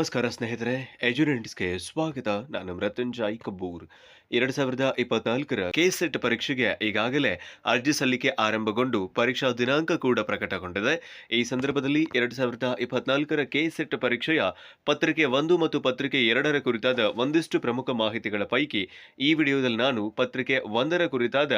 ನಮಸ್ಕಾರ ಸ್ನೇಹಿತರೆ ಎಜುನೆಂಟ್ಸ್ಗೆ ಸ್ವಾಗತ. ನಾನು ಮೃತ್ಯುಂಜಯ್ ಕಬ್ಬೂರ್. ಎರಡು ಸಾವಿರದ ಇಪ್ಪತ್ನಾಲ್ಕರ ಕೆ ಸೆಟ್ ಪರೀಕ್ಷೆಗೆ ಈಗಾಗಲೇ ಅರ್ಜಿ ಸಲ್ಲಿಕೆ ಆರಂಭಗೊಂಡು ಪರೀಕ್ಷಾ ದಿನಾಂಕ ಕೂಡ ಪ್ರಕಟಗೊಂಡಿದೆ. ಈ ಸಂದರ್ಭದಲ್ಲಿ ಎರಡ್ ಸಾವಿರದ ಇಪ್ಪತ್ನಾಲ್ಕರ ಕೆ ಸೆಟ್ ಪರೀಕ್ಷೆಯ ಪತ್ರಿಕೆ ಒಂದು ಮತ್ತು ಪತ್ರಿಕೆ ಎರಡರ ಕುರಿತಾದ ಒಂದಿಷ್ಟು ಪ್ರಮುಖ ಮಾಹಿತಿಗಳ ಪೈಕಿ ಈ ವಿಡಿಯೋದಲ್ಲಿ ನಾನು ಪತ್ರಿಕೆ ಒಂದರ ಕುರಿತಾದ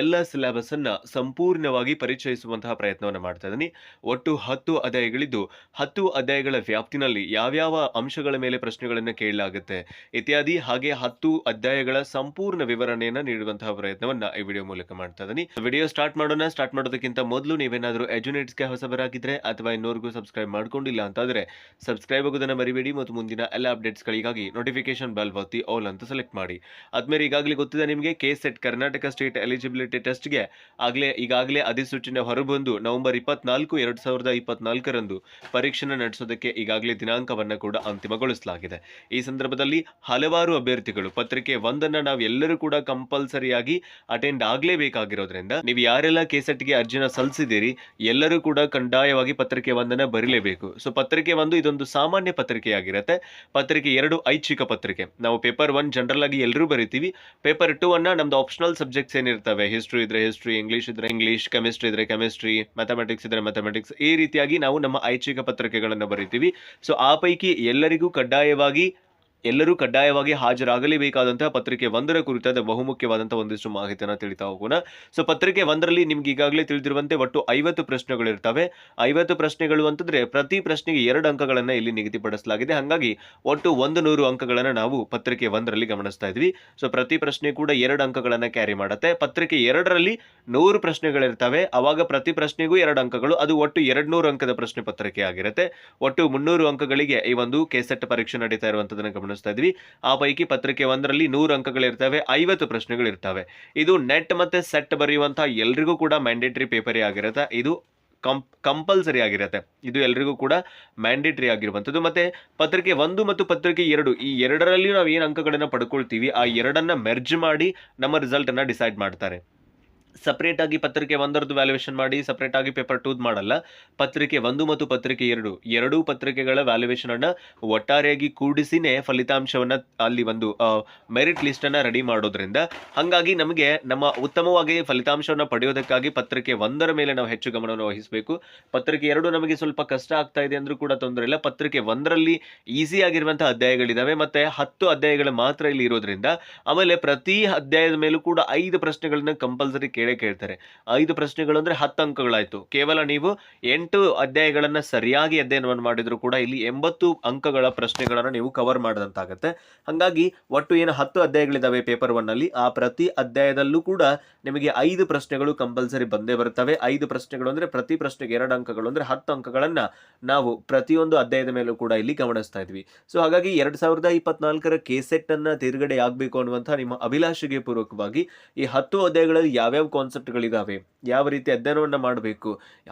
ಎಲ್ಲ ಸಿಲೆಬಸ್ ಅನ್ನ ಸಂಪೂರ್ಣವಾಗಿ ಪರಿಚಯಿಸುವಂತಹ ಪ್ರಯತ್ನವನ್ನು ಮಾಡ್ತಾ ಇದ್ದೀನಿ. ಒಟ್ಟು ಹತ್ತು ಅಧ್ಯಾಯಗಳಿದ್ದು ಹತ್ತು ಅಧ್ಯಾಯಗಳ ವ್ಯಾಪ್ತಿನಲ್ಲಿ ಯಾವ್ಯಾವ ಅಂಶಗಳ ಮೇಲೆ ಪ್ರಶ್ನೆಗಳನ್ನು ಕೇಳಲಾಗುತ್ತೆ ಇತ್ಯಾದಿ, ಹಾಗೆ ಹತ್ತು ಅಧ್ಯಾಯಗಳ ಸಂಪೂರ್ಣ ವಿವರಣೆಯನ್ನ ನೀಡುವಂತಹ ಪ್ರಯತ್ನವನ್ನ ಈ ವಿಡಿಯೋ ಮೂಲಕ ಮಾಡ್ತಾ ಇದ್ದೀನಿ ವಿಡಿಯೋ ಸ್ಟಾರ್ಟ್ ಮಾಡೋಣ. ಸ್ಟಾರ್ಟ್ ಮಾಡೋದಕ್ಕಿಂತ ಮೊದಲು ನೀವೇನಾದರೂ ಎಜುನೇಟ್ಸ್ಗೆ ಹೊಸಬರಾಗಿದ್ರೆ ಅಥವಾ ಇನ್ನೂರ್ಗೂ ಸಬ್ಸ್ಕ್ರೈಬ್ ಮಾಡ್ಕೊಂಡಿಲ್ಲ ಅಂತಾದರೆ ಸಬ್ಸ್ಕ್ರೈಬ್ ಆಗೋದನ್ನ ಮರಿಬೇಡಿ ಮತ್ತು ಮುಂದಿನ ಎಲ್ಲ ಅಪ್ಡೇಟ್ಸ್ಗಳಿಗಾಗಿ ನೋಟಿಫಿಕೇಶನ್ ಬೆಲ್ ಒತ್ತಿ ಆಲ್ ಅಂತ ಸೆಲೆಕ್ಟ್ ಮಾಡಿ. ಆದ್ಮೇಲೆ ಈಗಾಗಲೇ ಗೊತ್ತಿದೆ ನಿಮಗೆ K SET Karnataka state eligibility ಟೆಸ್ಟ್ಗೆ ಆಗಲೇ, ಈಗಾಗಲೇ ಅಧಿಸೂಚನೆ ಹೊರಬಂದು ನವೆಂಬರ್ ಇಪ್ಪತ್ನಾಲ್ಕು, ಎರಡು ಸಾವಿರದ ಇಪ್ಪತ್ನಾಲ್ಕರಂದು ಪರೀಕ್ಷೆನ ನಡೆಸೋದಕ್ಕೆ ಈಗಾಗಲೇ ದಿನಾಂಕವನ್ನ ಕೂಡ ಅಂತಿಮಗೊಳಿಸಲಾಗಿದೆ. ಈ ಸಂದರ್ಭದಲ್ಲಿ ಹಲವಾರು ಅಭ್ಯರ್ಥಿಗಳು ಪತ್ರಿಕೆ ಒಂದನ್ನ ನಾವು ಎಲ್ಲರೂ ಕೂಡ ಕಂಪಲ್ಸರಿಯಾಗಿ ಅಟೆಂಡ್ ಆಗಲೇಬೇಕಾಗಿರೋದ್ರಿಂದ ನೀವು ಯಾರೆಲ್ಲ ಕೆಸೆಟ್ಗೆ ಅರ್ಜಿನ ಸಲ್ಲಿಸಿದ್ದೀರಿ, ಎಲ್ಲರೂ ಕೂಡ ಕಡ್ಡಾಯವಾಗಿ ಪತ್ರಿಕೆ ಒಂದನ್ನ ಬರೀಲೇಬೇಕು. ಸೊ ಪತ್ರಿಕೆ ಒಂದು ಇದೊಂದು ಸಾಮಾನ್ಯ ಪತ್ರಿಕೆಯಾಗಿರುತ್ತೆ. ಪತ್ರಿಕೆ ಎರಡು ಐಚ್ಛಿಕ ಪತ್ರಿಕೆ. ನಾವು ಪೇಪರ್ ಒನ್ ಜನರಲ್ ಆಗಿ ಎಲ್ಲರೂ ಬರಿತೀವಿ. ಪೇಪರ್ ಟೂ ಅನ್ನ ನಮ್ದು ಆಪ್ಷನಲ್ ಸಬ್ಜೆಕ್ಟ್ಸ್ ಏನಿರ್ತವೆ? ಹಿಸ್ಟ್ರಿ ಇದ್ರೆ ಹಿಸ್ಟ್ರಿ ಇಂಗ್ಲಿಷ್ ಇದ್ರೆ ಇಂಗ್ಲಿಷ್ ಕೆಮಿಸ್ಟ್ರಿ ಇದ್ರೆ ಕೆಮಿಸ್ಟ್ರಿ ಮ್ಯಾಥಮೆಟಿಕ್ಸ್ ಇದ್ರೆ ಮ್ಯಾಥಮೆಟಿಕ್ಸ್ ಈ ರೀತಿಯಾಗಿ ನಾವು ನಮ್ಮ ಐಚ್ಛಿಕ ಪತ್ರಿಕೆಗಳನ್ನು ಬರಿತೀವಿ. ಸೊ ಆ ಪೈಕಿ ಎಲ್ಲರಿಗೂ ಕಡ್ಡಾಯವಾಗಿ ಎಲ್ಲರೂ ಕಡ್ಡಾಯವಾಗಿ ಹಾಜರಾಗಲೇಬೇಕಾದಂತಹ ಪತ್ರಿಕೆ ಒಂದರ ಕುರಿತಾದ ಬಹುಮುಖ್ಯವಾದಂತಹ ಒಂದಿಷ್ಟು ಮಾಹಿತಿಯನ್ನು ತಿಳಿತಾ ಹೋಗೋಣ. ಸೊ ಪತ್ರಿಕೆ ಒಂದರಲ್ಲಿ ನಿಮ್ಗೆ ಈಗಾಗಲೇ ತಿಳಿದಿರುವಂತೆ ಒಟ್ಟು ಐವತ್ತು ಪ್ರಶ್ನೆಗಳಿರ್ತವೆ. ಐವತ್ತು ಪ್ರಶ್ನೆಗಳು ಅಂತಂದ್ರೆ ಪ್ರತಿ ಪ್ರಶ್ನೆಗೆ ಎರಡು ಅಂಕಗಳನ್ನ ಇಲ್ಲಿ ನಿಗದಿಪಡಿಸಲಾಗಿದೆ. ಹಾಗಾಗಿ ಒಟ್ಟು ಒಂದು ನೂರು ಅಂಕಗಳನ್ನ ನಾವು ಪತ್ರಿಕೆ ಒಂದರಲ್ಲಿ ಗಮನಿಸ್ತಾ ಇದ್ವಿ. ಸೊ ಪ್ರತಿ ಪ್ರಶ್ನೆ ಕೂಡ ಎರಡು ಅಂಕಗಳನ್ನ ಕ್ಯಾರಿ ಮಾಡುತ್ತೆ. ಪತ್ರಿಕೆ ಎರಡರಲ್ಲಿ ನೂರು ಪ್ರಶ್ನೆಗಳಿರ್ತವೆ. ಅವಾಗ ಪ್ರತಿ ಪ್ರಶ್ನೆಗೂ ಎರಡು ಅಂಕಗಳು. ಅದು ಒಟ್ಟು ಎರಡು ನೂರು ಅಂಕದ ಪ್ರಶ್ನೆ ಪತ್ರಿಕೆ ಆಗಿರುತ್ತೆ. ಒಟ್ಟು ಮುನ್ನೂರು ಅಂಕಗಳಿಗೆ ಈ ಒಂದು ಕೆಸೆಟ್ ಪರೀಕ್ಷೆ ನಡೀತಾ ಇರುವಂತದನ್ನ ಗಮನಿಸ್ತಾ ಇದ್ವಿ. ಆ ಪೈಕಿ ಪತ್ರಿಕೆ ಒಂದರಲ್ಲಿ ನೂರು ಅಂಕಗಳಿರ್ತವೆ, ಐವತ್ತು ಪ್ರಶ್ನೆಗಳಿರ್ತವೆ. ಇದು ನೆಟ್ ಮತ್ತೆ ಸೆಟ್ ಬರೆಯುವಂಥ ಎಲ್ರಿಗೂ ಕೂಡ ಮ್ಯಾಂಡೇಟರಿ ಪೇಪರೇ ಆಗಿರುತ್ತೆ. ಇದು ಕಂಪ್, ಕಂಪಲ್ಸರಿ ಆಗಿರುತ್ತೆ. ಇದು ಎಲ್ರಿಗೂ ಕೂಡ ಮ್ಯಾಂಡೇಟರಿ ಆಗಿರುವಂಥದ್ದು. ಮತ್ತೆ ಪತ್ರಿಕೆ ಒಂದು ಮತ್ತು ಪತ್ರಿಕೆ ಎರಡು, ಈ ಎರಡರಲ್ಲಿ ನಾವು ಏನು ಅಂಕಗಳನ್ನು ಪಡ್ಕೊಳ್ತೀವಿ, ಆ ಎರಡನ್ನ ಮೆರ್ಜ್ ಮಾಡಿ ನಮ್ಮ ರಿಸಲ್ಟನ್ನು ಡಿಸೈಡ್ ಮಾಡ್ತಾರೆ. ಸಪ್ರೇಟ್ ಆಗಿ ಪತ್ರಿಕೆ ಒಂದರದ್ದು ವ್ಯಾಲ್ಯೂಯೇಷನ್ ಮಾಡಿ ಸಪ್ರೇಟ್ ಆಗಿ ಪೇಪರ್ ಟೂದ್ ಮಾಡಲ್ಲ. ಪತ್ರಿಕೆ ಒಂದು ಮತ್ತು ಪತ್ರಿಕೆ ಎರಡು. ಎರಡೂ ಪತ್ರಿಕೆಗಳ ವ್ಯಾಲ್ಯೂಯೇಷನ್ ಅನ್ನ ಒಟ್ಟಾರೆಯಾಗಿ ಕೂಡಿಸಿನೇ ಫಲಿತಾಂಶವನ್ನ ಅಲ್ಲಿ ಒಂದು ಮೆರಿಟ್ ಲಿಸ್ಟ್ ಅನ್ನ ರೆಡಿ ಮಾಡೋದ್ರಿಂದ ಹಾಗಾಗಿ ನಮಗೆ ನಮ್ಮ ಉತ್ತಮವಾಗಿ ಫಲಿತಾಂಶವನ್ನ ಪಡೆಯೋದಕ್ಕಾಗಿ ಪತ್ರಿಕೆ ಒಂದರ ಮೇಲೆ ನಾವು ಹೆಚ್ಚು ಗಮನವನ್ನು ವಹಿಸಬೇಕು. ಪತ್ರಿಕೆ ಎರಡು ನಮಗೆ ಸ್ವಲ್ಪ ಕಷ್ಟ ಆಗ್ತಾ ಇದೆ ಅಂದ್ರೂ ಕೂಡ ತೊಂದರೆ ಇಲ್ಲ. ಪತ್ರಿಕೆ ಒಂದರಲ್ಲಿ ಈಸಿ ಆಗಿರುವಂತಹ ಅಧ್ಯಾಯಗಳಿದಾವೆ ಮತ್ತೆ ಹತ್ತು ಅಧ್ಯಾಯಗಳು ಮಾತ್ರ ಇಲ್ಲಿ ಇರೋದ್ರಿಂದ ಆಮೇಲೆ ಪ್ರತಿ ಅಧ್ಯಾಯದ ಮೇಲೂ ಕೂಡ ಐದು ಪ್ರಶ್ನೆಗಳನ್ನ ಕಂಪಲ್ಸರಿ ಕೇಳೇ ಕೇಳ್ತಾರೆ. ಐದು ಪ್ರಶ್ನೆಗಳು ಅಂದ್ರೆ ಹತ್ತು ಅಂಕಗಳಾಯ್ತು. ಕೇವಲ ನೀವು ಎಂಟು ಅಧ್ಯಾಯಗಳನ್ನ ಸರಿಯಾಗಿ ಅಧ್ಯಯನವನ್ನು ಮಾಡಿದ್ರು ಕೂಡ ಇಲ್ಲಿ ಎಂಬತ್ತು ಅಂಕಗಳ ಪ್ರಶ್ನೆಗಳನ್ನ ನೀವು ಕವರ್ ಮಾಡಿದಂತಾಗತ್ತೆ. ಹಾಗಾಗಿ ಒಟ್ಟು ಏನು ಹತ್ತು ಅಧ್ಯಾಯಗಳಿದಾವೆ ಪೇಪರ್ ಒನ್ ಅಲ್ಲಿ, ಆ ಪ್ರತಿ ಅಧ್ಯಾಯದಲ್ಲೂ ಕೂಡ ನಿಮಗೆ ಐದು ಪ್ರಶ್ನೆಗಳು ಕಂಪಲ್ಸರಿ ಬಂದೇ ಬರ್ತವೆ ಐದು ಪ್ರಶ್ನೆಗಳು ಅಂದ್ರೆ ಪ್ರತಿ ಪ್ರಶ್ನೆಗೆ ಎರಡು ಅಂಕಗಳು ಅಂದ್ರೆ ಹತ್ತು ಅಂಕಗಳನ್ನ ನಾವು ಪ್ರತಿಯೊಂದು ಅಧ್ಯಾಯದ ಮೇಲೂ ಕೂಡ ಇಲ್ಲಿ ಗಮನಿಸ್ತಾ ಇದ್ವಿ. ಸೊ ಹಾಗಾಗಿ ಎರಡ್ ಸಾವಿರದ ಇಪ್ಪತ್ನಾಲ್ಕರ ಕೆಸೆಟ್ ಅನ್ನ ತಿರುಗಡೆ ಆಗ್ಬೇಕು ಅನ್ನುವಂತ ನಿಮ್ಮ ಅಭಿಲಾಷೆಗೆ ಪೂರ್ವಕವಾಗಿ ಈ ಹತ್ತು ಅಧ್ಯಾಯಗಳಲ್ಲಿ ಯಾವ್ಯಾವ ಕಾನ್ಸೆಪ್ಟ್ಗಳಿದಾವೆ ಯಾವ ರೀತಿ ಅಧ್ಯಯನವನ್ನು ಮಾಡಬೇಕು,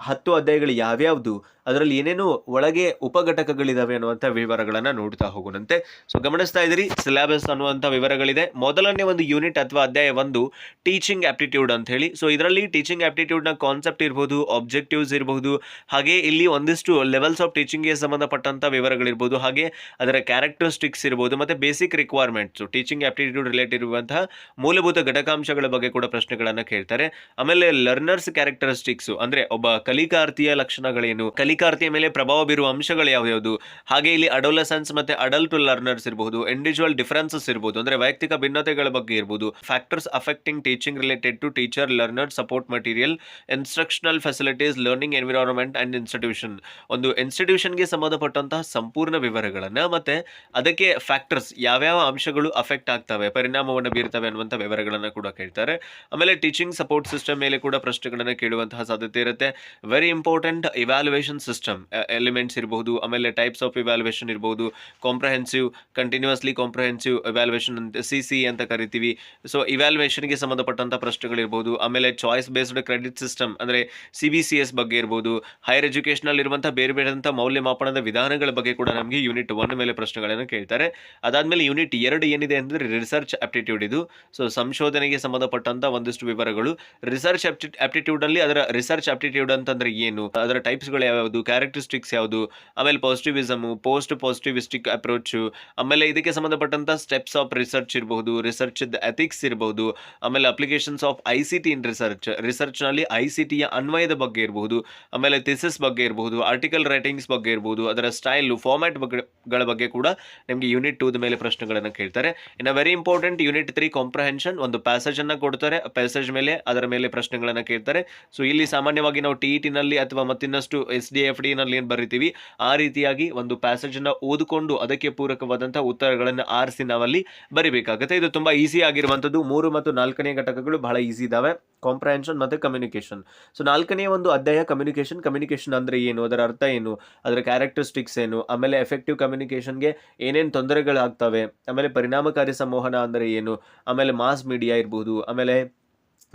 ಹತ್ತು ಅಧ್ಯಾಯಗಳು ಯಾವ್ಯಾವುದು, ಅದರಲ್ಲಿ ಏನೇನು ಒಳಗೆ ಉಪಘಟಕಗಳಿದ್ದಾವೆ ಅನ್ನುವಂಥ ವಿವರಗಳನ್ನ ನೋಡ್ತಾ ಹೋಗೋಣಂತೆ. ಸೊ ಗಮನಿಸ್ತಾ ಇದ್ದೀರಿ ಸಿಲೆಬಸ್ ಅನ್ನುವಂಥ ವಿವರಗಳಿದೆ. ಮೊದಲನೇ ಒಂದು ಯೂನಿಟ್ ಅಥವಾ ಅಧ್ಯಾಯ ಒಂದು ಟೀಚಿಂಗ್ ಆಪ್ಟಿಟ್ಯೂಡ್ ಅಂತ ಹೇಳಿ. ಸೊ ಇದರಲ್ಲಿ ಟೀಚಿಂಗ್ ಆಪ್ಟಿಟ್ಯೂಡ್ನ ಕಾನ್ಸೆಪ್ಟ್ ಇರ್ಬೋದು ಆಬ್ಜೆಕ್ಟಿವ್ಸ್ ಇರಬಹುದು ಹಾಗೆ ಇಲ್ಲಿ ಒಂದಿಷ್ಟು ಲೆವೆಲ್ಸ್ ಆಫ್ ಟೀಚಿಂಗ್ಗೆ ಸಂಬಂಧಪಟ್ಟಂಥ ವಿವರಗಳಿರ್ಬೋದು, ಹಾಗೆ ಅದರ ಕ್ಯಾರೆಕ್ಟರಿಸ್ಟಿಕ್ಸ್ ಇರ್ಬೋದು, ಮತ್ತೆ basic requirements teaching aptitude related ಇರುವಂತಹ ಮೂಲಭೂತ ಘಟಕಾಂಶಗಳ ಬಗ್ಗೆ ಕೂಡ ಪ್ರಶ್ನೆಗಳನ್ನ ಕೇಳ್ತಾರೆ ಆಮೇಲೆ ಲರ್ನರ್ಸ್ ಕ್ಯಾರೆಕ್ಟರಿಸ್ಟಿಕ್ಸ್ ಅಂದ್ರೆ ಒಬ್ಬ ಕಲಿಕಾರ್ಥಿಯ ಲಕ್ಷಣಗಳೇನು? ಕಲಿಕಾರ್ಥಿಯ ಮೇಲೆ ಪ್ರಭಾವ ಬೀರುವ ಅಂಶಗಳು ಯಾವ್ಯಾವುದು? ಹಾಗೆ ಇಲ್ಲಿ ಅಡೋಲಸನ್ಸ್ ಮತ್ತೆ ಅಡಲ್ಟ್ ಲರ್ನರ್ಸ್ ಇರಬಹುದು ಇಂಡಿವಿಜುವಲ್ ಡಿಫರೆನ್ಸಸ್ ಇರಬಹುದು, ಅಂದ್ರೆ ವೈಯಕ್ತಿಕ ಭಿನ್ನತೆಗಳ ಬಗ್ಗೆ ಇರಬಹುದು factors affecting teaching related to teacher learner support material instructional facilities learning environment and institution ಒಂದು ಇನ್ಸ್ಟಿಟ್ಯೂಷನ್ಗೆ ಸಂಬಂಧಪಟ್ಟಂತಹ ಸಂಪೂರ್ಣ ವಿವರಗಳನ್ನ ಮತ್ತೆ ಅದಕ್ಕೆ ಫ್ಯಾಕ್ಟರ್ಸ್ ಯಾವ್ಯಾವ ಅಂಶಗಳು ಅಫೆಕ್ಟ್ ಆಗ್ತವೆ, ಪರಿಣಾಮವನ್ನು ಬೀರ್ತವೆ ಅನ್ನುವಂಥ ವಿವರಗಳನ್ನ ಕೂಡ ಕೇಳ್ತಾರೆ. ಆಮೇಲೆ ಟೀಚಿಂಗ್ ಸಪೋರ್ಟ್ ಸಿಸ್ಟಮ್ ಮೇಲೆ ಕೂಡ ಪ್ರಶ್ನೆಗಳನ್ನ ಕೇಳುವಂತಹ ಸಾಧ್ಯತೆ ಇರುತ್ತೆ. Very important evaluation system elements ಇರಬಹುದು ಆಮೇಲೆ ಟೈಪ್ಸ್ ಆಫ್ ಇವ್ಯಾಲ್ಯೂಯೇಷನ್ ಇರಬಹುದು ಕಾಂಪ್ರಹೆನ್ಸಿವ್ ಕಂಟಿನ್ಯೂಸ್ಲಿ ಕಾಂಪ್ರಹೆನ್ಸಿವ್ ಇವ್ಯಾಲ್ಯೂಯೇಷನ್ ಅಂತ ಸಿ ಸಿ ಅಂತ ಕರಿತೀವಿ. ಸೊ ಇವ್ಯಾಲ್ಯುಯೇಷನ್ಗೆ ಸಂಬಂಧಪಟ್ಟಂತ ಪ್ರಶ್ನೆಗಳಿರ್ಬೋದು ಆಮೇಲೆ ಚಾಯ್ಸ್ ಬೇಸ್ಡ್ ಕ್ರೆಡಿಟ್ ಸಿಸ್ಟಮ್ ಅಂದ್ರೆ ಸಿ ಬಿ ಸಿ ಎಸ್ ಬಗ್ಗೆ ಇರ್ಬೋದು ಹೈಯರ್ ಎಜುಕೇಷನಲ್ಲಿ ಇರುವಂತಹ ಬೇರೆ ಬೇರೆದಂಥ ಮೌಲ್ಯಮಾಪನದ ವಿಧಾನಗಳ ಬಗ್ಗೆ ಕೂಡ ನಮಗೆ ಯೂನಿಟ್ ಒನ್ ಮೇಲೆ ಪ್ರಶ್ನೆಗಳನ್ನು ಕೇಳ್ತಾರೆ. ಅದಾದ್ಮೇಲೆ ಯೂನಿಟ್ ಎರಡು ಏನಿದೆ ಅಂದ್ರೆ ರಿಸರ್ಚ್ ಆಪ್ಟಿಟ್ಯೂಡ್ ಇದು. ಸೊ ಸಂಶೋಧನೆಗೆ ಸಂಬಂಧಪಟ್ಟಂತ ಒಂದಿಷ್ಟು ವಿವರಗಳು ಘಟಕಗಳು ರಿಸರ್ಚ್ ಆಪ್ಟಿಟ್ಯೂಡ್ ಅಲ್ಲಿ ಅದರ ರಿಸರ್ಚ್ ಆಪ್ಟಿಟ್ಯೂಡ್ ಅಂತಂದ್ರೆ ಏನು? ಅದರ ಟೈಪ್ಸ್ಗಳು ಯಾವ್ಯಾವುದು? ಕ್ಯಾರೆಕ್ಟರಿಸ್ಟಿಕ್ಸ್ ಯಾವುದು? ಆಮೇಲೆ ಪಾಸಿಟಿವಿಸಮ್ ಪೋಸ್ಟ್ ಪಾಸಿಟಿವಿಸ್ಟಿಕ್ ಅಪ್ರೋಚ್ ಆಮೇಲೆ ಇದಕ್ಕೆ ಸಂಬಂಧಪಟ್ಟಂತ ಸ್ಟೆಪ್ಸ್ ಆಫ್ ರಿಸರ್ಚ್ ಇರಬಹುದು ರಿಸರ್ಚ್ ಎಥಿಕ್ಸ್ ಇರಬಹುದು, ಆಮೇಲೆ applications of I C T in research ರಿಸರ್ಚ್ನಲ್ಲಿ I C ಟಿಯ ಅನ್ವಯದ ಬಗ್ಗೆ ಇರಬಹುದು, ಆಮೇಲೆ ಥಿಸಿಸ್ ಬಗ್ಗೆ ಇರಬಹುದು ಆರ್ಟಿಕಲ್ ರೈಟಿಂಗ್ಸ್ ಬಗ್ಗೆ ಇರಬಹುದು, ಅದರ ಸ್ಟೈಲ್ ಫಾರ್ಮ್ಯಾಟ್ ಬಗ್ಗೆಗಳ ಬಗ್ಗೆ ಕೂಡ ನಿಮಗೆ ಯೂನಿಟ್ ಟೂದ ಮೇಲೆ ಪ್ರಶ್ನೆಗಳನ್ನು ಕೇಳ್ತಾರೆ. ಇನ್ನು very important unit three comprehension ಒಂದು ಪ್ಯಾಸೇಜ್ ಅನ್ನ ಕೊಡ್ತಾರೆ. ಪ್ಯಾಸೇಜ್ ಮೇಲೆ ಅದರ ಮೇಲೆ ಪ್ರಶ್ನೆಗಳನ್ನು ಕೇಳ್ತಾರೆ. ಸೊ ಇಲ್ಲಿ ಸಾಮಾನ್ಯವಾಗಿ ನಾವು ಟಿ ಇ ನಲ್ಲಿ ಅಥವಾ ಮತ್ತಿನ್ನಷ್ಟು ಎಸ್ ಡಿ ಎಫ್ ಡಿನಲ್ಲಿ ಏನು ಬರಿತೀವಿ, ಆ ರೀತಿಯಾಗಿ ಒಂದು ಪ್ಯಾಸೇಜನ್ನು ಓದಿಕೊಂಡು ಅದಕ್ಕೆ ಪೂರಕವಾದಂಥ ಉತ್ತರಗಳನ್ನು ಆರಿಸಿ ನಾವಲ್ಲಿ ಬರಿಬೇಕಾಗುತ್ತೆ. ಇದು ತುಂಬ ಈಸಿ ಆಗಿರುವಂಥದ್ದು. ಮೂರು ಮತ್ತು ನಾಲ್ಕನೇ ಘಟಕಗಳು ಬಹಳ ಈಸಿ ಇದ್ದಾವೆ ಕಾಂಪ್ರಹೆನ್ಷನ್ ಮತ್ತು ಕಮ್ಯುನಿಕೇಷನ್ ಸೊ ನಾಲ್ಕನೇ ಒಂದು ಅಧ್ಯಾಯ ಕಮ್ಯುನಿಕೇಶನ್ ಕಮ್ಯುನಿಕೇಷನ್ ಅಂದರೆ ಏನು? ಅದರ ಅರ್ಥ ಏನು? ಅದರ ಕ್ಯಾರೆಕ್ಟರಿಸ್ಟಿಕ್ಸ್ ಏನು? ಆಮೇಲೆ ಎಫೆಕ್ಟಿವ್ ಕಮ್ಯುನಿಕೇಷನ್ಗೆ ಏನೇನು ತೊಂದರೆಗಳಾಗ್ತವೆ? ಆಮೇಲೆ ಪರಿಣಾಮಕಾರಿ ಸಂವಹನ ಅಂದರೆ ಏನು? ಆಮೇಲೆ ಮಾಸ್ ಮೀಡಿಯಾ ಇರ್ಬೋದು. ಆಮೇಲೆ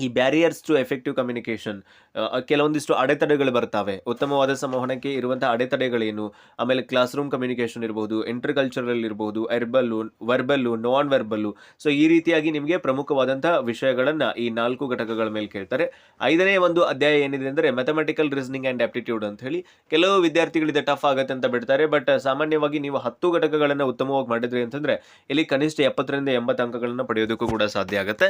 ಈ ಬ್ಯಾರಿಯರ್ಸ್ ಟು ಎಫೆಕ್ಟಿವ್ ಕಮ್ಯುನಿಕೇಶನ್ ಕೆಲವೊಂದಿಷ್ಟು ಅಡೆತಡೆಗಳು ಬರ್ತವೆ. ಉತ್ತಮವಾದ ಸಂವಹನಕ್ಕೆ ಇರುವಂಥ ಅಡೆತಡೆಗಳೇನು? ಆಮೇಲೆ ಕ್ಲಾಸ್ ರೂಮ್ ಕಮ್ಯುನಿಕೇಷನ್ ಇರ್ಬೋದು ಇಂಟರ್ ಕಲ್ಚರಲ್ ಇರ್ಬೋದು ಎರ್ಬಲ್ಲು ವರ್ಬಲ್ಲು ನಾನ್ ವರ್ಬಲ್ಲು ಸೊ ಈ ರೀತಿಯಾಗಿ ನಿಮಗೆ ಪ್ರಮುಖವಾದಂಥ ವಿಷಯಗಳನ್ನು ಈ ನಾಲ್ಕು ಘಟಕಗಳ ಮೇಲೆ ಕೇಳ್ತಾರೆ. ಐದನೇ ಒಂದು ಅಧ್ಯಾಯ ಏನಿದೆ ಅಂದರೆ ಮ್ಯಾಥಮೆಟಿಕಲ್ ರೀಸನಿಂಗ್ ಆ್ಯಂಡ್ ಆಪ್ಟಿಟ್ಯೂಡ್ ಅಂತ ಹೇಳಿ. ಕೆಲವು ವಿದ್ಯಾರ್ಥಿಗಳಿದೆ ಟಫ್ ಆಗುತ್ತೆ ಅಂತ ಬಿಡ್ತಾರೆ ಬಟ್ ಸಾಮಾನ್ಯವಾಗಿ ನೀವು ಹತ್ತು ಘಟಕಗಳನ್ನು ಉತ್ತಮವಾಗಿ ಮಾಡಿದ್ರಿ ಅಂತಂದರೆ, ಇಲ್ಲಿ ಕನಿಷ್ಠ ಎಪ್ಪತ್ತರಿಂದ ಎಂಬತ್ತು ಅಂಕಗಳನ್ನು ಪಡೆಯೋದಕ್ಕೂ ಕೂಡ ಸಾಧ್ಯ ಆಗುತ್ತೆ.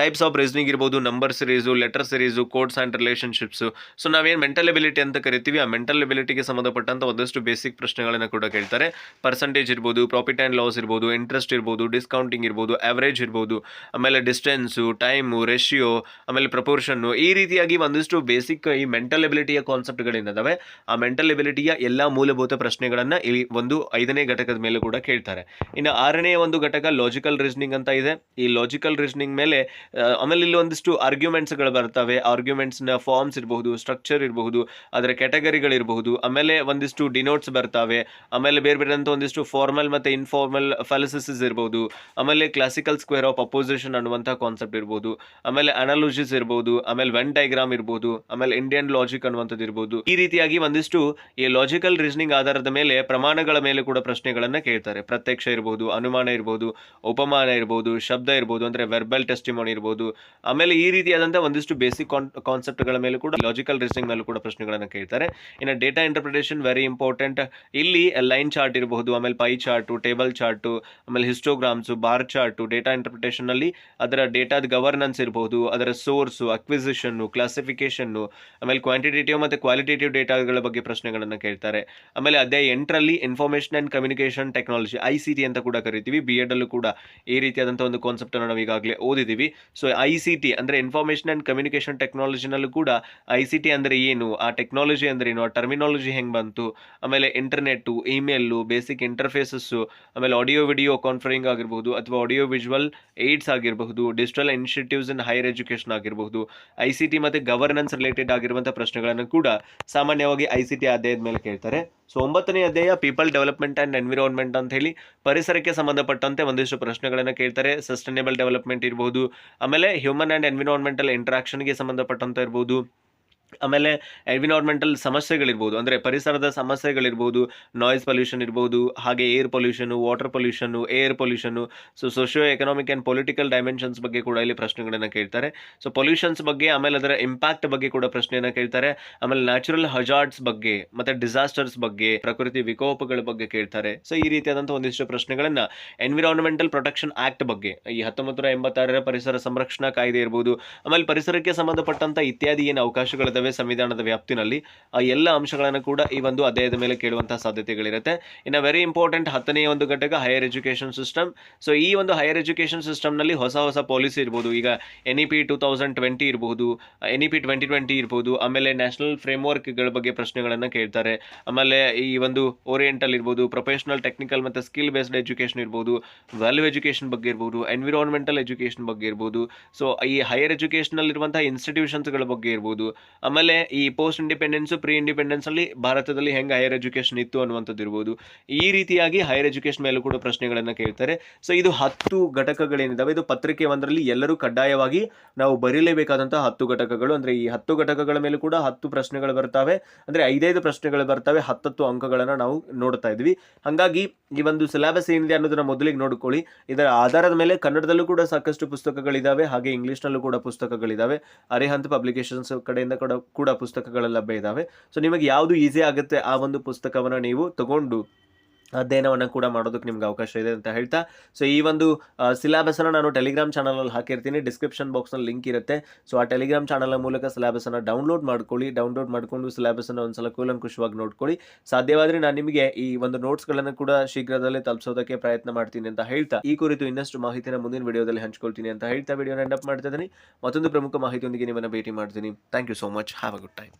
ಟೈಪ್ಸ್ ಆಫ್ ರೀಸನಿಂಗ್ ಇರ್ಬೋದು number series letter series codes and relationships so ನಾವೇನು ಮೆಂಟಲ್ ಎಬಿಲಿಟಿ ಅಂತ ಕರಿತೀವಿ, ಆ ಮೆಂಟಲ್ ಎಬಿಲಿಟಿಗೆ ಸಂಬಂಧಪಟ್ಟಂತ ಒಂದಷ್ಟು ಬೇಸಿಕ್ ಪ್ರಶ್ನೆಗಳನ್ನು ಕೂಡ ಕೇಳ್ತಾರೆ. ಪರ್ಸೆಂಟೇಜ್ ಇರ್ಬೋದು ಪ್ರಾಫಿಟ್ ಆ್ಯಂಡ್ ಲಾಸ್ ಇರ್ಬೋದು ಇಂಟ್ರೆಸ್ಟ್ ಇರ್ಬೋದು ಡಿಸ್ಕೌಂಟಿಂಗ್ ಇರ್ಬೋದು ಆವರೇಜ್ ಇರ್ಬೋದು, ಆಮೇಲೆ ಡಿಸ್ಟೆನ್ಸು ಟೈಮು ರೇಷಿಯೋ ಆಮೇಲೆ ಪ್ರಪೋರ್ಷನ್ನು ಈ ರೀತಿಯಾಗಿ ಒಂದಿಷ್ಟು ಬೇಸಿಕ್ ಈ ಮೆಂಟಲ್ ಎಬಿಲಿಟಿಯ ಕಾನ್ಸೆಪ್ಟ್ಗಳೇನಿದಾವೆ ಆ ಮೆಂಟಲ್ ಎಬಿಲಿಟಿಯ ಎಲ್ಲ ಮೂಲಭೂತ ಪ್ರಶ್ನೆಗಳನ್ನು ಈ ಒಂದು ಐದನೇ ಘಟಕದ ಮೇಲೆ ಕೂಡ ಕೇಳ್ತಾರೆ. ಇನ್ನು ಆರನೇ ಒಂದು ಘಟಕ ಲಾಜಿಕಲ್ ರೀಸನಿಂಗ್ ಅಂತ ಇದೆ. ಈ ಲಾಜಿಕಲ್ ರೀಸನಿಂಗ್ ಮೇಲೆ ಆಮೇಲೆ ಇಲ್ಲಿ ಒಂದಿಷ್ಟು ಆರ್ಗ್ಯುಮೆಂಟ್ಸ್ಗಳು ಬರ್ತವೆ ಆರ್ಗ್ಯುಮೆಂಟ್ಸ್ನ ಫಾರ್ಮ್ಸ್ ಇರಬಹುದು ಸ್ಟ್ರಕ್ಚರ್ ಇರಬಹುದು, ಅದರ ಕ್ಯಾಟಗರಿಗಳಿರಬಹುದು ಆಮೇಲೆ ಒಂದಿಷ್ಟು ಡಿನೋಟ್ಸ್ ಬರ್ತವೆ, ಆಮೇಲೆ ಬೇರೆ ಬೇರೆ ಅಂತ ಒಂದಿಷ್ಟು ಫಾರ್ಮಲ್ ಮತ್ತು ಇನ್ಫಾರ್ಮಲ್ ಫಲಸಿಸಸ್ ಇರ್ಬೋದು ಆಮೇಲೆ ಕ್ಲಾಸಿಕಲ್ ಸ್ಕ್ವೇರ್ ಆಫ್ ಅಪೋಸಿಷನ್ ಅನ್ನುವಂಥ ಕಾನ್ಸೆಪ್ಟ್ ಇರ್ಬೋದು ಆಮೇಲೆ ಅನಾಲೋಜಿಸ್ ಇರ್ಬೋದು ಆಮೇಲೆ ವೆನ್ ಡೈಗ್ರಾಮ್ ಇರ್ಬೋದು ಆಮೇಲೆ ಇಂಡಿಯನ್ ಲಾಜಿಕ್ ಅನ್ನುವಂಥದ್ದು ಇರ್ಬೋದು ಈ ರೀತಿಯಾಗಿ ಒಂದಿಷ್ಟು ಈ ಲಾಜಿಕಲ್ ರೀಸನಿಂಗ್ ಆಧಾರದ ಮೇಲೆ ಪ್ರಮಾಣಗಳ ಮೇಲೆ ಕೂಡ ಪ್ರಶ್ನೆಗಳನ್ನು ಕೇಳ್ತಾರೆ. ಪ್ರತ್ಯಕ್ಷ ಇರ್ಬೋದು, ಅನುಮಾನ ಇರ್ಬೋದು, ಉಪಮಾನ ಇರ್ಬೋದು, ಶಬ್ದ ಇರ್ಬೋದು, ಅಂದರೆ ವೆರ್ಬಲ್ ಟೆಸ್ಟಿಮೋನಿ ಇರ್ಬೋದು, ಆಮೇಲೆ ಈ ರೀತಿಯಾದಂತಹ ಒಂದಿಷ್ಟು ಬೇಸಿಕ್ ಕಾನ್ಸೆಪ್ಟ್ಗಳ ಮೇಲೆ ಕೂಡ ಲಾಜಿಕಲ್ ರೀಸನಿಂಗ್ ಮೇಲೆ ಕೂಡ ಪ್ರಶ್ನೆಗಳನ್ನು ಕೇಳ್ತಾರೆ. ಇನ್ನು ಡೇಟಾ ಇಂಟರ್ಪ್ರಿಟೇಷನ್ ವೆರಿ ಇಂಪಾರ್ಟೆಂಟ್ ಇಲ್ಲಿ ಲೈನ್ ಚಾರ್ಟ್ ಇರಬಹುದು, ಆಮೇಲೆ ಪೈ ಚಾರ್ಟು ಟೇಬಲ್ ಚಾರ್ಟು ಆಮೇಲೆ histograms bar chart data interpretation ಅಲ್ಲಿ ಅದರ ಡೇಟಾದ ಗವರ್ನೆನ್ಸ್ ಇರಬಹುದು, ಅದರ ಸೋರ್ಸು ಅಕ್ವಿಸಿಷನ್ನು ಕ್ಲಾಸಿಫಿಕೇಷನ್ನು ಆಮೇಲೆ ಕ್ವಾಂಟಿಟೇಟಿವ್ ಮತ್ತು ಕ್ವಾಲಿಟೇಟಿವ್ ಡೇಟಾಗಳ ಬಗ್ಗೆ ಪ್ರಶ್ನೆಗಳನ್ನು ಕೇಳ್ತಾರೆ. ಆಮೇಲೆ ಅದೇ ಎಂಟರಲ್ಲಿ information and communication technology I C T ಅಂತ ಕೂಡ ಕರಿತೀವಿ. ಬಿ ಎಡಲ್ಲೂ ಕೂಡ ಈ ರೀತಿಯಾದಂಥ ಒಂದು ಕಾನ್ಸೆಪ್ಟನ್ನು ನಾವು ಈಗಾಗಲೇ ಓದಿದ್ದೀವಿ ಸೊ ಐ ಸಿ ಟಿ ಅಂದರೆ ಇನ್ಫಾರ್ಮೇಷನ್ ಆ್ಯಂಡ್ ಕಮ್ಯುನಿಕೇಷನ್ ಟೆಕ್ನಾಲಜಿನಲ್ಲೂ ಕೂಡ ಐ ಸಿ ಟಿ ಅಂದರೆ ಏನು, ಆ ಟೆಕ್ನಾಲಜಿ ಅಂದರೆ ಏನು, ಆ ಟರ್ಮಿನಾಲಜಿ ಹೆಂಗೆ ಬಂತು, ಆಮೇಲೆ ಇಂಟರ್ನೆಟ್ಟು ಇಮೇಲು ಬೇಸಿಕ್ ಇಂಟರ್ಫೇಸಸ್ಸು ಆಮೇಲೆ ಆಡಿಯೋ ವಿಡಿಯೋ ಕಾನ್ಫರಿಂಗ್ ಆಗಿರ್ಬೋದು, ಅಥವಾ ಆಡಿಯೋ ವಿಜುವಲ್ ಏಡ್ಸ್ ಆಗಿರಬಹುದು digital initiatives in higher education ಆಗಿರಬಹುದು ಐ ಸಿ ಟಿ ಮತ್ತು ಗವರ್ನೆನ್ಸ್ ರಿಲೇಟೆಡ್ ಆಗಿರುವಂಥ ಪ್ರಶ್ನೆಗಳನ್ನು ಕೂಡ ಸಾಮಾನ್ಯವಾಗಿ ಐ ಸಿ ಟಿ ಅಧ್ಯಾಯದ ಮೇಲೆ ಕೇಳ್ತಾರೆ. ಸೊ ಒಂಬತ್ತನೇ ಅಧ್ಯಾಯ ಪೀಪಲ್ ಡೆವಲಪ್ಮೆಂಟ್ ಆ್ಯಂಡ್ ಎನ್ವಿರಾನ್ಮೆಂಟ್ ಅಂತ ಹೇಳಿ ಪರಿಸರಕ್ಕೆ ಸಂಬಂಧಪಟ್ಟಂತೆ ಒಂದಿಷ್ಟು ಪ್ರಶ್ನೆಗಳನ್ನು ಕೇಳ್ತಾರೆ. ಸಸ್ಟೈನೇಬಲ್ ಡೆವಲಪ್ಮೆಂಟ್ ಇರಬಹುದು ಆಮೇಲೆ ಹ್ಯೂಮನ್ ಆ್ಯಂಡ್ ಎನ್ವಿರಾನ್ಮೆಂಟಲ್ ಇಂಟ್ರಾಕ್ಷನ್ಗೆ ಸಂಬಂಧಪಟ್ಟಂತ ಇರ್ಬೋದು. ಆಮೇಲೆ ಎನ್ವಿರಾನ್ಮೆಂಟಲ್ ಸಮಸ್ಯೆಗಳಿರ್ಬೋದು, ಅಂದರೆ ಪರಿಸರದ ಸಮಸ್ಯೆಗಳಿರ್ಬೋದು ನಾಯ್ಸ್ ಪೊಲ್ಯೂಷನ್ ಇರ್ಬೋದು, ಹಾಗೆ air pollution water pollution air pollution so socio economic and political dimensions ಬಗ್ಗೆ ಕೂಡ ಇಲ್ಲಿ ಪ್ರಶ್ನೆಗಳನ್ನು ಕೇಳ್ತಾರೆ. ಸೊ ಪೊಲ್ಯೂಷನ್ಸ್ ಬಗ್ಗೆ, ಆಮೇಲೆ ಅದರ ಇಂಪ್ಯಾಕ್ಟ್ ಬಗ್ಗೆ ಕೂಡ ಪ್ರಶ್ನೆಯನ್ನು ಕೇಳ್ತಾರೆ. ಆಮೇಲೆ ನ್ಯಾಚುರಲ್ ಹಜಾರ್ಡ್ಸ್ ಬಗ್ಗೆ, ಮತ್ತೆ ಡಿಸಾಸ್ಟರ್ಸ್ ಬಗ್ಗೆ, ಪ್ರಕೃತಿ ವಿಕೋಪಗಳ ಬಗ್ಗೆ ಕೇಳ್ತಾರೆ. ಸೊ ಈ ರೀತಿಯಾದಂಥ ಒಂದಿಷ್ಟು ಪ್ರಶ್ನೆಗಳನ್ನು ಎನ್ವಿರಾನ್ಮೆಂಟಲ್ ಪ್ರೊಟೆಕ್ಷನ್ ಆ್ಯಕ್ಟ್ ಬಗ್ಗೆ, ಈ ಹತ್ತೊಂಬತ್ತು ನೂರ ಎಂಬತ್ತಾರರ ಪರಿಸರ ಸಂರಕ್ಷಣಾ ಕಾಯ್ದೆ ಇರ್ಬೋದು, ಆಮೇಲೆ ಪರಿಸರಕ್ಕೆ ಸಂಬಂಧಪಟ್ಟಂತ ಇತ್ಯಾದಿ ಏನು ಅವಕಾಶಗಳಿದಾವೆ ಸಂವಿಧಾನದ ವ್ಯಾಪ್ತಿನಲ್ಲಿ, ಆ ಎಲ್ಲ ಅಂಶಗಳನ್ನು ಕೂಡ ಈ ಒಂದು ಅಧ್ಯಾಯದ ಮೇಲೆ ಕೇಳುವಂತಹ ಸಾಧ್ಯತೆಗಳಿರುತ್ತೆ. ಇನ್ನು ವೆರಿ ಇಂಪಾರ್ಟೆಂಟ್ ಹತ್ತನೇ ಒಂದು ಘಟಕ ಹೈಯರ್ ಎಜುಕೇಷನ್ ಸಿಸ್ಟಮ್ ಸೊ ಈ ಒಂದು ಹೈಯರ್ ಎಜುಕೇಷನ್ ಸಿಸ್ಟಮ್ನಲ್ಲಿ ಹೊಸ ಹೊಸ ಪಾಲಿಸಿ ಇರ್ಬೋದು. ಈಗ N E P two thousand twenty ಇರಬಹುದು N E P twenty twenty ಇರ್ಬೋದು, ಆಮೇಲೆ ನ್ಯಾಷನಲ್ ಫ್ರೇಮ್ವರ್ಕ್ಗಳ ಬಗ್ಗೆ ಪ್ರಶ್ನೆಗಳನ್ನು ಕೇಳ್ತಾರೆ. ಆಮೇಲೆ ಈ ಒಂದು ಓರಿಯೆಂಟಲ್ ಇರ್ಬೋದು ಪ್ರೊಫೆಷನಲ್ ಟೆಕ್ನಿಕಲ್ ಮತ್ತು ಸ್ಕಿಲ್ ಬೇಸ್ಡ್ ಎಜುಕೇಷನ್ ಇರ್ಬೋದು ವ್ಯಾಲ್ಯೂ ಎಜುಕೇಷನ್ ಬಗ್ಗೆ ಇರ್ಬೋದು ಎನ್ವಿರಾನ್ಮೆಂಟಲ್ ಎಜುಕೇಷನ್ ಬಗ್ಗೆ ಇರ್ಬೋದು. ಸೊ ಈ ಹೈಯರ್ ಎಜುಕೇಷನಲ್ಲಿರುವಂಥ ಇನ್ಸ್ಟಿಟ್ಯೂಷನ್ಸ್ಗಳ ಬಗ್ಗೆ ಇರ್ಬೋದು. ಆಮೇಲೆ ಈ ಪೋಸ್ಟ್ ಇಂಡಿಪೆಂಡೆನ್ಸ್ ಪ್ರೀ ಇಂಡಿಪೆಂಡೆನ್ಸ್ ಅಲ್ಲಿ ಭಾರತದಲ್ಲಿ ಹೆಂಗೆ ಹೈಯರ್ ಎಜುಕೇಶನ್ ಇತ್ತು ಅನ್ನುವಂಥದ್ದು ಇರ್ಬೋದು. ಈ ರೀತಿಯಾಗಿ ಹೈಯರ್ ಎಜುಕೇಶನ್ ಮೇಲೂ ಕೂಡ ಪ್ರಶ್ನೆಗಳನ್ನು ಕೇಳ್ತಾರೆ. ಸೊ ಇದು ಹತ್ತು ಘಟಕಗಳೇನಿದಾವೆ? ಇದು ಪತ್ರಿಕೆ ಒಂದರಲ್ಲಿ ಎಲ್ಲರೂ ಕಡ್ಡಾಯವಾಗಿ ನಾವು ಬರೀಲೇಬೇಕಾದಂತಹ ಹತ್ತು ಘಟಕಗಳು. ಅಂದ್ರೆ ಈ ಹತ್ತು ಘಟಕಗಳ ಮೇಲೂ ಕೂಡ ಹತ್ತು ಪ್ರಶ್ನೆಗಳು ಬರ್ತವೆ. ಅಂದ್ರೆ ಐದೈದು ಪ್ರಶ್ನೆಗಳು ಬರ್ತವೆ. ಹತ್ತತ್ತು ಅಂಕಗಳನ್ನು ನಾವು ನೋಡ್ತಾ ಇದ್ವಿ. ಹಾಗಾಗಿ ಈ ಒಂದು ಸಿಲೆಬಸ್ ಏನಿದೆ ಅನ್ನೋದನ್ನ ಮೊದಲಿಗೆ ನೋಡ್ಕೊಳ್ಳಿ. ಇದರ ಆಧಾರದ ಮೇಲೆ ಕನ್ನಡದಲ್ಲೂ ಕೂಡ ಸಾಕಷ್ಟು ಪುಸ್ತಕಗಳಿದ್ದಾವೆ ಹಾಗೆ ಇಂಗ್ಲೀಷ್ನಲ್ಲೂ ಕೂಡ ಪುಸ್ತಕಗಳಿದಾವೆ. ಅರೆಹಂತ್ ಪಬ್ಲಿಕೇಶನ್ಸ್ ಕಡೆಯಿಂದ ಕೂಡ ಕೂಡ ಪುಸ್ತಕಗಳು ಲಭ್ಯ ಇದಾವೆ ಸೊ ನಿಮಗೆ ಯಾವುದು ಈಸಿ ಆಗುತ್ತೆ ಆ ಒಂದು ಪುಸ್ತಕವನ್ನು ನೀವು ತಗೊಂಡು ಅಧ್ಯಯನವನ್ನು ಕೂಡ ಮಾಡೋದಕ್ಕೆ ನಿಮ್ಗೆ ಅವಕಾಶ ಇದೆ ಅಂತ ಹೇಳ್ತಾ. ಸೊ ಈ ಒಂದು ಸಿಲೆಬಸನ್ನು ನಾನು ಟೆಲಿಗ್ರಾಮ್ ಚಾನಲಲ್ಲಿ ಹಾಕಿರ್ತೀನಿ. ಡಿಸ್ಕ್ರಿಪ್ಷನ್ ಬಾಕ್ಸ್ನಲ್ಲಿ ಲಿಂಕ್ ಇರುತ್ತೆ. ಸೊ ಆ ಟೆಲಿಗ್ರಾಮ್ ಚಾನಲ್ ಮೂಲಕ ಸಿಲೆಬಸನ್ನು ಡೌನ್ಲೋಡ್ ಮಾಡ್ಕೊಳ್ಳಿ. ಡೌನ್ಲೋಡ್ ಮಾಡಿಕೊಂಡು ಸಿಲೆಬಸನ್ನು ಒಂದ್ಸಲ ಕೂಲಂಕುಷವಾಗಿ ನೋಡ್ಕೊಳ್ಳಿ. ಸಾಧ್ಯವಾದರೆ ನಾನು ನಿಮಗೆ ಈ ಒಂದು ನೋಟ್ಸ್ಗಳನ್ನು ಕೂಡ ಶೀಘ್ರದಲ್ಲೇ ತಲುಪಿಸೋದಕ್ಕೆ ಪ್ರಯತ್ನ ಮಾಡ್ತೀನಿ ಅಂತ ಹೇಳ್ತಾ. ಈ ಕುರಿತು ಇನ್ನಷ್ಟು ಮಾಹಿತಿನ ಮುಂದಿನ ವಿಡಿಯೋದಲ್ಲಿ ಹಂಚ್ಕೊಳ್ತೀನಿ ಅಂತ ಹೇಳ್ತಾ. ವಿಡಿಯೋನ ಎಂಡಪ್ ಮಾಡ್ತಾ ಇದ್ದೀನಿ. ಮತ್ತೊಂದು ಪ್ರಮುಖ ಮಾಹಿತಿಯೊಂದಿಗೆ ನಿಮ್ಮನ್ನು ಭೇಟಿ ಮಾಡ್ತೀನಿ. Thank you so much have a good time